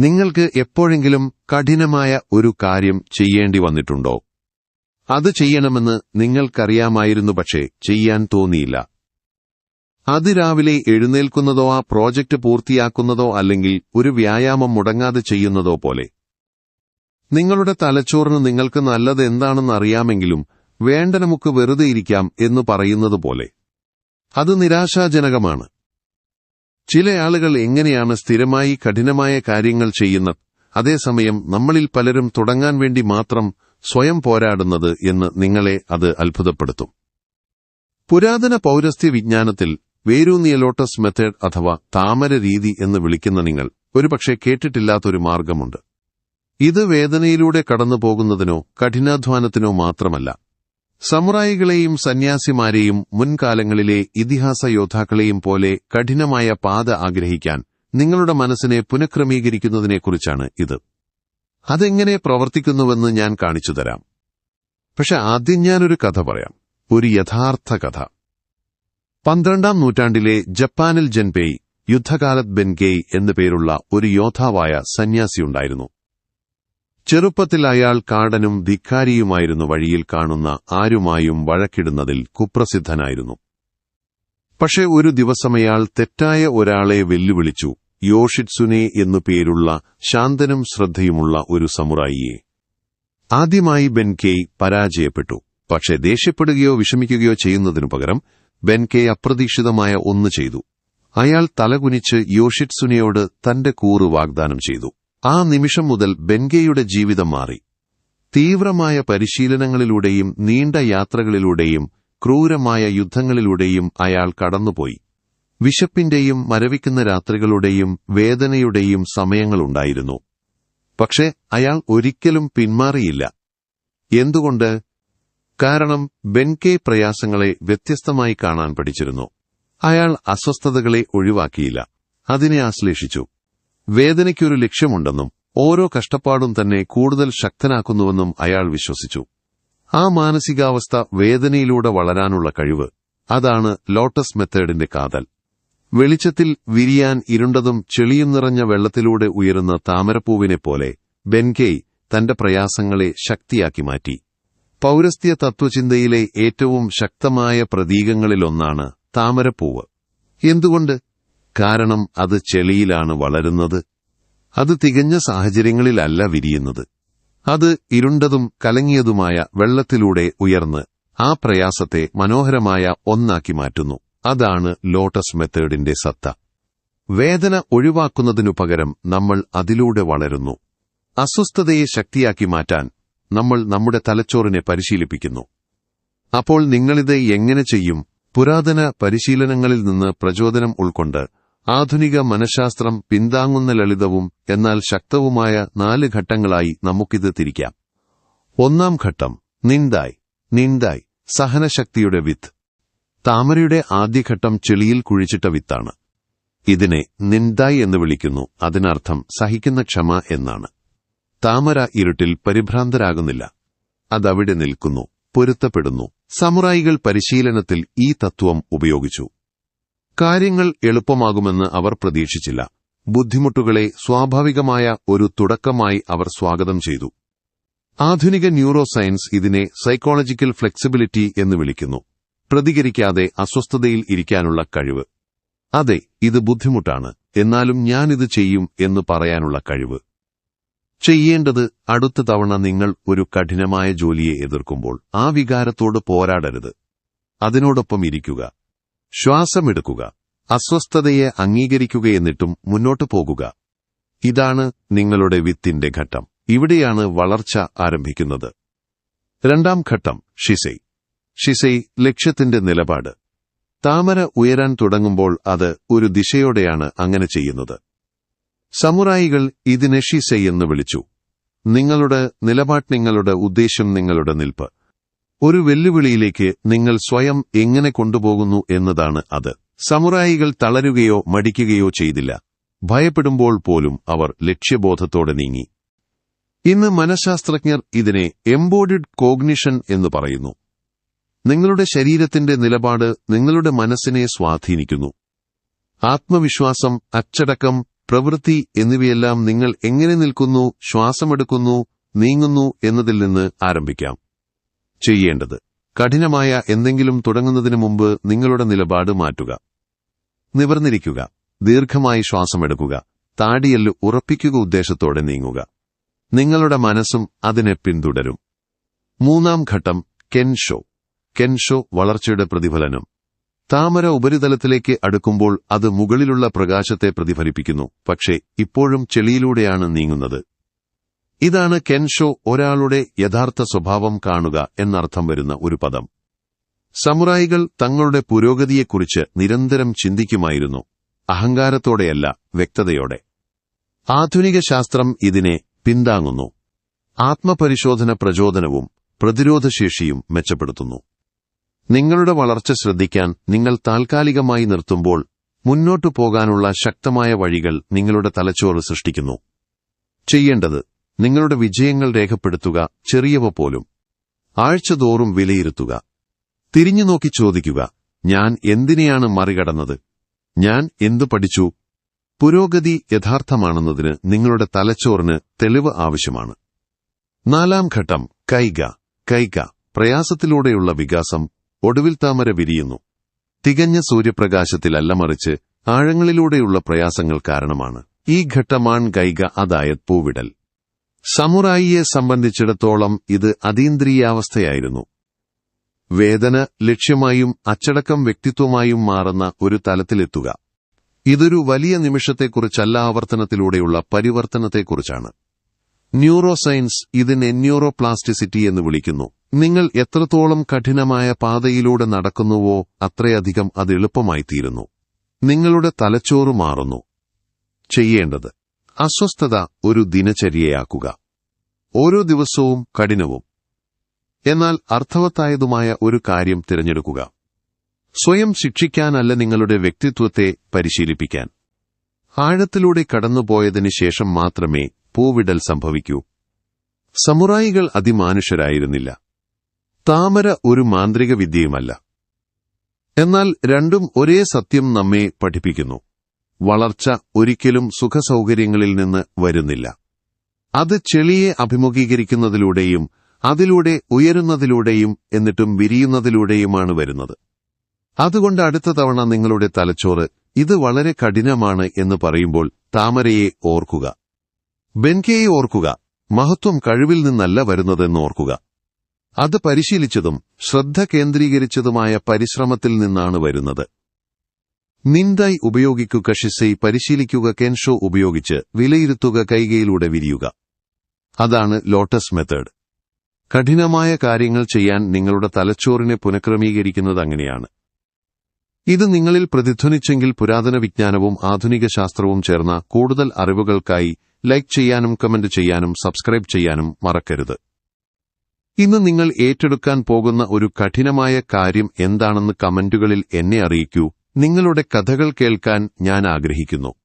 നിങ്ങൾക്ക് എപ്പോഴെങ്കിലും കഠിനമായ ഒരു കാര്യം ചെയ്യേണ്ടി വന്നിട്ടുണ്ടോ? അത് ചെയ്യണമെന്ന് നിങ്ങൾക്കറിയാമായിരുന്നു പക്ഷേ ചെയ്യാൻ തോന്നിയില്ല. അതിരാവിലെ എഴുന്നേൽക്കുന്നതോ ആ പ്രോജക്റ്റ് പൂർത്തിയാക്കുന്നതോ അല്ലെങ്കിൽ ഒരു വ്യായാമം മുടങ്ങാതെ ചെയ്യുന്നതോ പോലെ. നിങ്ങളുടെ തലച്ചോറിന് നിങ്ങൾക്ക് നല്ലത് എന്താണെന്ന് അറിയാമെങ്കിലും വേണ്ട നമുക്ക് വെറുതെ ഇരിക്കാം എന്ന് പറയുന്നത് പോലെ. അത് നിരാശാജനകമാണ്. ചില ആളുകൾ എങ്ങനെയാണ് സ്ഥിരമായി കഠിനമായ കാര്യങ്ങൾ ചെയ്യുന്നത്? അതേസമയം നമ്മളിൽ പലരും തുടങ്ങാൻ വേണ്ടി മാത്രം സ്വയം പോരാടുന്നത് എന്ന് നിങ്ങളെ അത് അത്ഭുതപ്പെടുത്തും. പുരാതന പൗരസ്ത്യ വിജ്ഞാനത്തിൽ വേരൂന്നിയ ലോട്ടസ് മെത്തേഡ് അഥവാ താമര രീതി എന്ന് വിളിക്കുന്ന നിങ്ങൾ ഒരുപക്ഷെ കേട്ടിട്ടില്ലാത്തൊരു മാർഗമുണ്ട്. ഇത് വേദനയിലൂടെ കടന്നു പോകുന്നതിനോ കഠിനാധ്വാനത്തിനോ മാത്രമല്ല. സമുറായികളെയും സന്യാസിമാരെയും മുൻകാലങ്ങളിലെ ഇതിഹാസ യോദ്ധാക്കളെയും പോലെ കഠിനമായ പാത ആഗ്രഹിക്കാൻ നിങ്ങളുടെ മനസ്സിനെ പുനഃക്രമീകരിക്കുന്നതിനെക്കുറിച്ചാണ് ഇത്. അതെങ്ങനെ പ്രവർത്തിക്കുന്നുവെന്ന് ഞാൻ കാണിച്ചു തരാം. പക്ഷെ ആദ്യം ഞാനൊരു കഥ പറയാം. ഒരു യഥാർത്ഥ കഥ. പന്ത്രണ്ടാം നൂറ്റാണ്ടിലെ ജപ്പാനിൽ ജൻപേയ് യുദ്ധകാലത്ത് ബെൻഗേയ് എന്നു പേരുള്ള ഒരു യോദ്ധാവായ സന്യാസിയുണ്ടായിരുന്നു. ചെറുപ്പത്തിൽ അയാൾ കാടനും ധിക്കാരിയുമായിരുന്നു വഴിയിൽ കാണുന്ന ആരുമായും വഴക്കിടുന്നതിൽ കുപ്രസിദ്ധനായിരുന്നു. പക്ഷെ ഒരു ദിവസമയാൾ തെറ്റായ ഒരാളെ വെല്ലുവിളിച്ചു യോഷിറ്റ്സുനെ എന്നു പേരുള്ള ശാന്തനും ശ്രദ്ധയുമുള്ള ഒരു സമുറായിയെ. ആദ്യമായി ബെൻകെയ് പരാജയപ്പെട്ടു പക്ഷെ ദേഷ്യപ്പെടുകയോ വിഷമിക്കുകയോ ചെയ്യുന്നതിനു പകരം ബെൻകെ അപ്രതീക്ഷിതമായ ഒന്ന് ചെയ്തു. അയാൾ തലകുനിച്ച് യോഷിറ്റ്സുനയോട് തന്റെ കൂറ് വാഗ്ദാനം ചെയ്തു. ആ നിമിഷം മുതൽ ബെൻഗയുടെ ജീവിതം മാറി. തീവ്രമായ പരിശീലനങ്ങളിലൂടെയും നീണ്ട യാത്രകളിലൂടെയും ക്രൂരമായ യുദ്ധങ്ങളിലൂടെയും അയാൾ കടന്നുപോയി. വിശപ്പിന്റെയും മരവിക്കുന്ന രാത്രികളുടെയും വേദനയുടെയും സമയങ്ങളുണ്ടായിരുന്നു. പക്ഷെ അയാൾ ഒരിക്കലും പിന്മാറിയില്ല. എന്തുകൊണ്ട്? കാരണം ബെൻകെ പ്രയാസങ്ങളെ വ്യത്യസ്തമായി കാണാൻ പഠിച്ചിരുന്നു. അയാൾ അസ്വസ്ഥതകളെ ഒഴിവാക്കിയില്ല. അതിനെ ആശ്ലേഷിച്ചു. വേദനയ്ക്കൊരു ലക്ഷ്യമുണ്ടെന്നും ഓരോ കഷ്ടപ്പാടും തന്നെ കൂടുതൽ ശക്തനാക്കുന്നുവെന്നും അയാൾ വിശ്വസിച്ചു. ആ മാനസികാവസ്ഥ വേദനയിലൂടെ വളരാനുള്ള കഴിവ് അതാണ് ലോട്ടസ് മെത്തേഡിന്റെ കാതൽ. വെളിച്ചത്തിൽ വിരിയാൻ ഇരുണ്ടതും ചെളിയും നിറഞ്ഞ വെള്ളത്തിലൂടെ ഉയരുന്ന താമരപ്പൂവിനെ പോലെ ബെൻകെയ് തന്റെ പ്രയാസങ്ങളെ ശക്തിയാക്കി മാറ്റി. പൗരസ്ത്യ തത്വചിന്തയിലെ ഏറ്റവും ശക്തമായ പ്രതീകങ്ങളിലൊന്നാണ് താമരപ്പൂവ്. എന്തുകൊണ്ട്? കാരണം അത് ചെളിയിലാണ് വളരുന്നത്. അത് തികഞ്ഞ സാഹചര്യങ്ങളിലല്ല വിരിയുന്നത്. അത് ഇരുണ്ടതും കലങ്ങിയതുമായ വെള്ളത്തിലൂടെ ഉയർന്ന് ആ പ്രയാസത്തെ മനോഹരമായ ഒന്നാക്കി മാറ്റുന്നു. അതാണ് ലോട്ടസ് മെത്തേഡിന്റെ സത്ത. വേദന ഒഴിവാക്കുന്നതിനു പകരം നമ്മൾ അതിലൂടെ വളരുന്നു. അസ്വസ്ഥതയെ ശക്തിയാക്കി മാറ്റാൻ നമ്മൾ നമ്മുടെ തലച്ചോറിനെ പരിശീലിപ്പിക്കുന്നു. അപ്പോൾ നിങ്ങളിത് എങ്ങനെ ചെയ്യും? പുരാതന പരിശീലനങ്ങളിൽ നിന്ന് പ്രചോദനം ഉൾക്കൊണ്ട് ആധുനിക മനഃശാസ്ത്രം പിന്താങ്ങുന്ന ലളിതവും എന്നാൽ ശക്തവുമായ നാല് ഘട്ടങ്ങളായി നമുക്കിത് തിരിക്കാം. ഒന്നാം ഘട്ടം നിന്തായ് നിന്തായ് സഹനശക്തിയുടെ വിത്ത്. താമരയുടെ ആദ്യഘട്ടം ചെളിയിൽ കുഴിച്ചിട്ട വിത്താണ്. ഇതിനെ നിന്തായ് എന്ന് വിളിക്കുന്നു അതിനർത്ഥം സഹിക്കുന്ന ക്ഷമ എന്നാണ്. താമര ഇരുട്ടിൽ പരിഭ്രാന്തരാകുന്നില്ല. അതവിടെ നിൽക്കുന്നു പൊരുത്തപ്പെടുന്നു. സമുറായികൾ പരിശീലനത്തിൽ ഈ തത്വം ഉപയോഗിച്ചു. കാര്യങ്ങൾ എളുപ്പമാകുമെന്ന് അവർ പ്രതീക്ഷിച്ചില്ല. ബുദ്ധിമുട്ടുകളെ സ്വാഭാവികമായ ഒരു തുടക്കമായി അവർ സ്വാഗതം ചെയ്തു. ആധുനിക ന്യൂറോ സയൻസ് ഇതിനെ സൈക്കോളജിക്കൽ ഫ്ലെക്സിബിലിറ്റി എന്ന് വിളിക്കുന്നു. പ്രതികരിക്കാതെ അസ്വസ്ഥതയിൽ ഇരിക്കാനുള്ള കഴിവ്. അതെ ഇത് ബുദ്ധിമുട്ടാണ്. എന്നാലും ഞാനിത് ചെയ്യും എന്ന് പറയാനുള്ള കഴിവ്. ചെയ്യേണ്ടത് അടുത്ത തവണ നിങ്ങൾ ഒരു കഠിനമായ ജോലിയെ എതിർക്കുമ്പോൾ ആ വികാരത്തോട് പോരാടരുത്. അതിനോടൊപ്പം ഇരിക്കുക. ശ്വാസമെടുക്കുക. അസ്വസ്ഥതയെ അംഗീകരിക്കുക എന്നിട്ടും മുന്നോട്ടു പോകുക. ഇതാണ് നിങ്ങളുടെ വിത്തിന്റെ ഘട്ടം. ഇവിടെയാണ് വളർച്ച ആരംഭിക്കുന്നത്. രണ്ടാം ഘട്ടം ഷിസൈ ഷിസൈ ലക്ഷ്യത്തിന്റെ നിലപാട്. താമര ഉയരാൻ തുടങ്ങുമ്പോൾ അത് ഒരു ദിശയോടെയാണ് അങ്ങനെ ചെയ്യുന്നത്. സമുറായികൾ ഇതിനെ ഷിസൈ എന്ന് വിളിച്ചു. നിങ്ങളുടെ നിലപാട് നിങ്ങളുടെ ഉദ്ദേശ്യം നിങ്ങളുടെ നിൽപ്പ്. ഒരു വെല്ലുവിളിയിലേക്ക് നിങ്ങൾ സ്വയം എങ്ങനെ കൊണ്ടുപോകുന്നു എന്നതാണ് അത്. സമുറായികൾ തളരുകയോ മടിക്കുകയോ ചെയ്തില്ല. ഭയപ്പെടുമ്പോൾ പോലും അവർ ലക്ഷ്യബോധത്തോടെ നീങ്ങി. ഇന്ന് മനഃശാസ്ത്രജ്ഞർ ഇതിനെ എംബോഡിഡ് കോഗ്നിഷൻ എന്ന് പറയുന്നു. നിങ്ങളുടെ ശരീരത്തിന്റെ നിലപാട് നിങ്ങളുടെ മനസ്സിനെ സ്വാധീനിക്കുന്നു. ആത്മവിശ്വാസം അച്ചടക്കം പ്രവൃത്തി എന്നിവയെല്ലാം നിങ്ങൾ എങ്ങനെ നിൽക്കുന്നു ശ്വാസമെടുക്കുന്നു നീങ്ങുന്നു എന്നതിൽ നിന്ന് ആരംഭിക്കാം. ചെയ്യേണ്ടത്. കഠിനമായ എന്തെങ്കിലും തുടങ്ങുന്നതിന് മുമ്പ് നിങ്ങളുടെ നിലപാട് മാറ്റുക. നിവർന്നിരിക്കുക. ദീർഘമായി ശ്വാസമെടുക്കുക. താടിയല്ല് ഉറപ്പിക്കുക ഉദ്ദേശത്തോടെ നീങ്ങുക. നിങ്ങളുടെ മനസ്സും അതിനെ പിന്തുടരും. മൂന്നാം ഘട്ടം കെൻഷോ. കെൻഷോ വളർച്ചയുടെ പ്രതിഫലനം. താമര ഉപരിതലത്തിലേക്ക് അടുക്കുമ്പോൾ അത് മുകളിലുള്ള പ്രകാശത്തെ പ്രതിഫലിപ്പിക്കുന്നു. പക്ഷേ ഇപ്പോഴും ചെളിയിലൂടെയാണ് നീങ്ങുന്നത്. ഇതാണ് കെൻഷോ ഒരാളുടെ യഥാർത്ഥ സ്വഭാവം കാണുക എന്നർത്ഥം വരുന്ന ഒരു പദം. സമുറായികൾ തങ്ങളുടെ പുരോഗതിയെക്കുറിച്ച് നിരന്തരം ചിന്തിക്കുമായിരുന്നു. അഹങ്കാരത്തോടെയല്ല വ്യക്തതയോടെ. ആധുനിക ശാസ്ത്രം ഇതിനെ പിന്താങ്ങുന്നു. ആത്മപരിശോധന പ്രചോദനവും പ്രതിരോധശേഷിയും മെച്ചപ്പെടുത്തുന്നു. നിങ്ങളുടെ വളർച്ച ശ്രദ്ധിക്കാൻ നിങ്ങൾ താൽക്കാലികമായി നിർത്തുമ്പോൾ മുന്നോട്ടു പോകാനുള്ള ശക്തമായ വഴികൾ നിങ്ങളുടെ തലച്ചോറ് സൃഷ്ടിക്കുന്നു. ചെയ്യേണ്ടത് നിങ്ങളുടെ വിജയങ്ങൾ രേഖപ്പെടുത്തുക ചെറിയവ പോലും. ആഴ്ചതോറും വിലയിരുത്തുക. തിരിഞ്ഞു നോക്കി ചോദിക്കുക ഞാൻ എന്തിനെയാണ് മറികടന്നത്? ഞാൻ എന്തു പഠിച്ചു? പുരോഗതി യഥാർത്ഥമാണെന്നതിന് നിങ്ങളുടെ തലച്ചോറിന് തെളിവ് ആവശ്യമാണ്. നാലാം ഘട്ടം കൈക കൈക പ്രയാസത്തിലൂടെയുള്ള വികാസം ഒടുവിൽ താമര വിരിയുന്നു. തികഞ്ഞ സൂര്യപ്രകാശത്തിലല്ല മറിച്ച് ആഴങ്ങളിലൂടെയുള്ള പ്രയാസങ്ങൾ കാരണമാണ്. ഈ ഘട്ടമാൺ ഗൈക അതായത് പൂവിടൽ. സമുറായിയെ സംബന്ധിച്ചിടത്തോളം ഇത് അതീന്ദ്രിയാവസ്ഥയായിരുന്നു. വേദന ലക്ഷ്യമായും അച്ചടക്കം വ്യക്തിത്വമായും മാറുന്ന ഒരു തലത്തിലെത്തുക. ഇതൊരു വലിയ നിമിഷത്തെക്കുറിച്ചല്ല ആവർത്തനത്തിലൂടെയുള്ള പരിവർത്തനത്തെക്കുറിച്ചാണ്. ന്യൂറോ സയൻസ് ഇതിനെ ന്യൂറോ പ്ലാസ്റ്റിസിറ്റി എന്ന് വിളിക്കുന്നു. നിങ്ങൾ എത്രത്തോളം കഠിനമായ പാതയിലൂടെ നടക്കുന്നുവോ അത്രയധികം അത് എളുപ്പമായിത്തീരുന്നു. നിങ്ങളുടെ തലച്ചോറ് മാറുന്നു. ചെയ്യേണ്ടത് അസ്വസ്ഥത ഒരു ദിനചര്യയാക്കുക. ഓരോ ദിവസവും കഠിനവും. എന്നാൽ അർത്ഥവത്തായതുമായ ഒരു കാര്യം തിരഞ്ഞെടുക്കുക. സ്വയം ശിക്ഷിക്കാനല്ല നിങ്ങളുടെ വ്യക്തിത്വത്തെ പരിശീലിപ്പിക്കാൻ. ആഴത്തിലൂടെ കടന്നുപോയതിനു ശേഷം മാത്രമേ പൂവിടൽ സംഭവിക്കൂ. സമുറായികൾ അതിമാനുഷരായിരുന്നില്ല. താമര ഒരു മാന്ത്രിക വിദ്യയുമല്ല. എന്നാൽ രണ്ടും ഒരേ സത്യം നമ്മെ പഠിപ്പിക്കുന്നു. വളർച്ച ഒരിക്കലും സുഖസൗകര്യങ്ങളിൽ നിന്ന് വരുന്നില്ല. അത് ചെളിയെ അഭിമുഖീകരിക്കുന്നതിലൂടെയും അതിലൂടെ ഉയരുന്നതിലൂടെയും എന്നിട്ടും വിരിയുന്നതിലൂടെയുമാണ് വരുന്നത്. അതുകൊണ്ട് അടുത്ത തവണ നിങ്ങളുടെ തലച്ചോറ് ഇത് വളരെ കഠിനമാണ് എന്ന് പറയുമ്പോൾ താമരയെ ഓർക്കുക. ബെൻകെയെ ഓർക്കുക. മഹത്വം കഴിവിൽ നിന്നല്ല വരുന്നതെന്ന് ഓർക്കുക. അത് പരിശീലിച്ചതും ശ്രദ്ധ കേന്ദ്രീകരിച്ചതുമായ പരിശ്രമത്തിൽ നിന്നാണ് വരുന്നത്. നിന്തായി ഉപയോഗിക്കുക ഷിസൈ പരിശീലിക്കുക കെൻഷോ ഉപയോഗിച്ച് വിലയിരുത്തുക കൈകയിലൂടെ വിരിയുക. അതാണ് ലോട്ടസ് മെത്തേഡ്. കഠിനമായ കാര്യങ്ങൾ ചെയ്യാൻ നിങ്ങളുടെ തലച്ചോറിനെ പുനഃക്രമീകരിക്കുന്നത് അങ്ങനെയാണ്. ഇത് നിങ്ങളിൽ പ്രതിധ്വനിച്ചെങ്കിൽ പുരാതന വിജ്ഞാനവും ആധുനിക ശാസ്ത്രവും ചേർന്ന കൂടുതൽ അറിവുകൾക്കായി ലൈക്ക് ചെയ്യാനും കമന്റ് ചെയ്യാനും സബ്സ്ക്രൈബ് ചെയ്യാനും മറക്കരുത്. ഇന്ന് നിങ്ങൾ ഏറ്റെടുക്കാൻ പോകുന്ന ഒരു കഠിനമായ കാര്യം എന്താണെന്ന് കമന്റുകളിൽ എന്നെ അറിയിക്കൂ. നിങ്ങളുടെ കഥകൾ കേൾക്കാൻ ഞാൻ ആഗ്രഹിക്കുന്നു.